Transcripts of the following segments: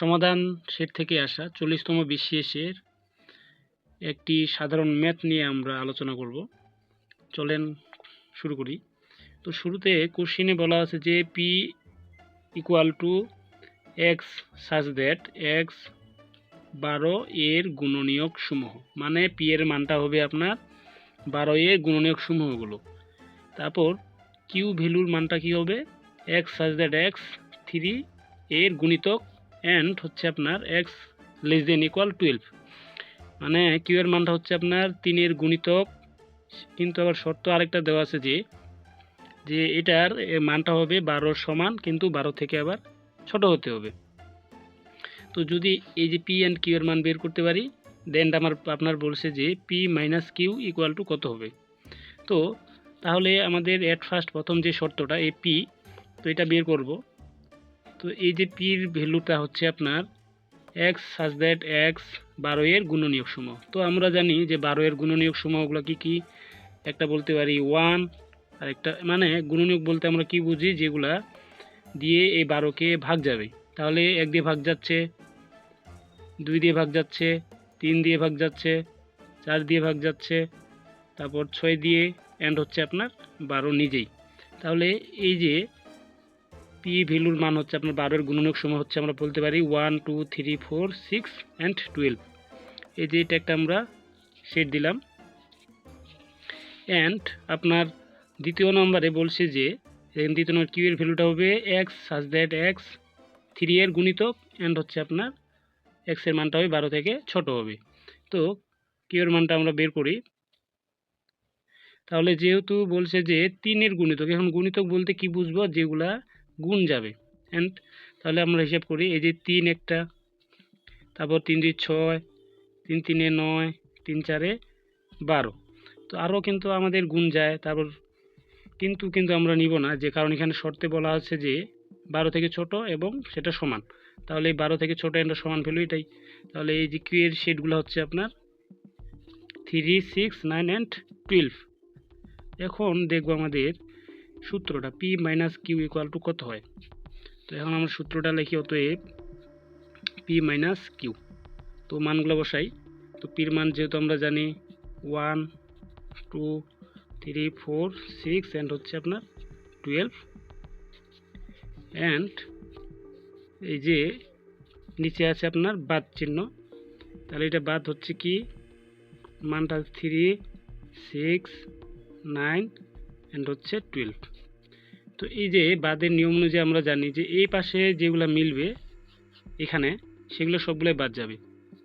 সমাধান সেট থেকে আসা চল্লিশতম বিসিএসের একটি সাধারণ ম্যাথ নিয়ে আমরা আলোচনা করব। চলেন শুরু করি। তো শুরুতে কোশ্চিনে বলা আছে যে P equal to X such that X বারো এর গুণনীয়ক সমূহ মানে পি এর মানটা হবে আপনার বারো এর গুণনীয়ক সমূহগুলো। তারপর কিউ ভ্যালুর মানটা কি হবে? X such that x three এর গুণিতক অ্যান্ড হচ্ছে আপনার X less than equal twelve মানে কিউ এর মানটা হচ্ছে আপনার তিনের গুণিতক, কিন্তু আবার শর্ত আরেকটা দেওয়া আছে যে যে এটার এ মানটা হবে বারোর সমান, কিন্তু বারো থেকে আবার ছোট হতে হবে। তো যদি এই যে পি অ্যান্ড কিউ এর মান বের করতে পারি দেন আমার, আপনার বলছে যে P minus Q equal to কত হবে? তো তাহলে আমাদের অ্যাট ফার্স্ট প্রথম যে শর্তটা, এই পি তো এটা বের করব। তো এই যে পির ভ্যালুটা হচ্ছে আপনার এক্স সাজ দ্যাট এক্স বারো এর গুণনীয়ক সমূহ। তো আমরা জানি যে বারো এর গুণনীয়ক সমূহগুলো কি কি? একটা বলতে পারি ওয়ান আর একটা মানে গুণনীয়ক বলতে আমরা কি বুঝি? যেগুলা দিয়ে এই বারোকে ভাগ যাবে। তাহলে এক দিয়ে ভাগ যাচ্ছে, দুই দিয়ে ভাগ যাচ্ছে, তিন দিয়ে ভাগ যাচ্ছে, চার দিয়ে ভাগ যাচ্ছে, তারপর ছয় দিয়ে অ্যান্ড হচ্ছে আপনার বারো নিজেই। তাহলে এই যে পি ভ্যালুর মান হচ্ছে আপনার বারোর গুণনীয়ক সময় হচ্ছে আমরা বলতে পারি one two three four six and twelve এই যে এটা একটা আমরা সেট দিলাম। অ্যান্ড আপনার দ্বিতীয় নম্বরে বলছে যে দ্বিতীয় নম্বর কিউ এর ভ্যালুটা হবে x such that x three এর গুণিতক অ্যান্ড হচ্ছে আপনার এক্সের মানটা হবে বারো থেকে ছোট হবে। তো কিউ এর মানটা আমরা বের করি। তাহলে যেহেতু বলছে যে তিনের গুণিতক, এখন গুণিতক বলতে কি বুঝব? যেগুলা গুণ যাবে। অ্যান্ড তাহলে আমরা হিসাব করি, এই যে তিন একটা, তারপর তিন দুই ছয়, তিন তিনে নয়, তিন চারে বারো। তো আরও কিন্তু আমাদের গুণ যায়, তারপর কিন্তু কিন্তু আমরা নিব না, যে কারণ এখানে শর্তে বলা আছে যে বারো থেকে ছোট এবং সেটা সমান। তাহলে এই বারো থেকে ছোটো এটা সমান ভ্যালু এটাই। তাহলে এই যে কিউ এর শেডগুলো হচ্ছে আপনার three six nine and twelve এখন দেখব আমাদের সূত্রটা P minus Q equal to কত হয়? তো এখন আমরা সূত্রটা লিখি অতএব পি মাইনাস কিউ তো মানগুলো বসাই। তো পির মান যেহেতু আমরা জানি one two three four six and হচ্ছে আপনার টুয়েলভ অ্যান্ড এই যে নিচে আছে আপনার বাদ চিহ্ন। তাহলে এটা বাদ হচ্ছে কি? মানটা থ্রি সিক্স নাইন অ্যান্ড হচ্ছে টুয়েলভ তো এই যে বাদের নিয়ম অনুযায়ী আমরা জানি যে এই পাশে যেগুলো মিলবে এখানে, সেগুলো সবগুলোই বাদ যাবে।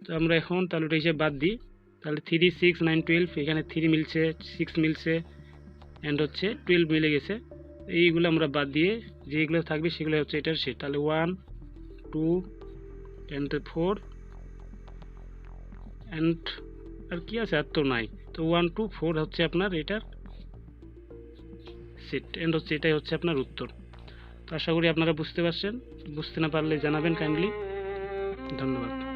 তো আমরা এখন তাহলে ওটা হিসেবে বাদ দিই। তাহলে থ্রি সিক্স নাইন টুয়েলভ এখানে থ্রি মিলছে সিক্স মিলছে অ্যান্ড হচ্ছে টুয়েলভ মিলে গেছে। এইগুলো আমরা বাদ দিয়ে যেগুলো থাকবে সেগুলো হচ্ছে এটার সেট তাহলে one two and four and আর কি আছে? আর তো নাই। তো ওয়ান টু ফোর হচ্ছে আপনার এটার সেট এন্ড হচ্ছে এটাই হচ্ছে আপনার উত্তর। তো আশা করি আপনারা বুঝতে পারছেন। বুঝতে না পারলে জানাবেন কাইন্ডলি ধন্যবাদ।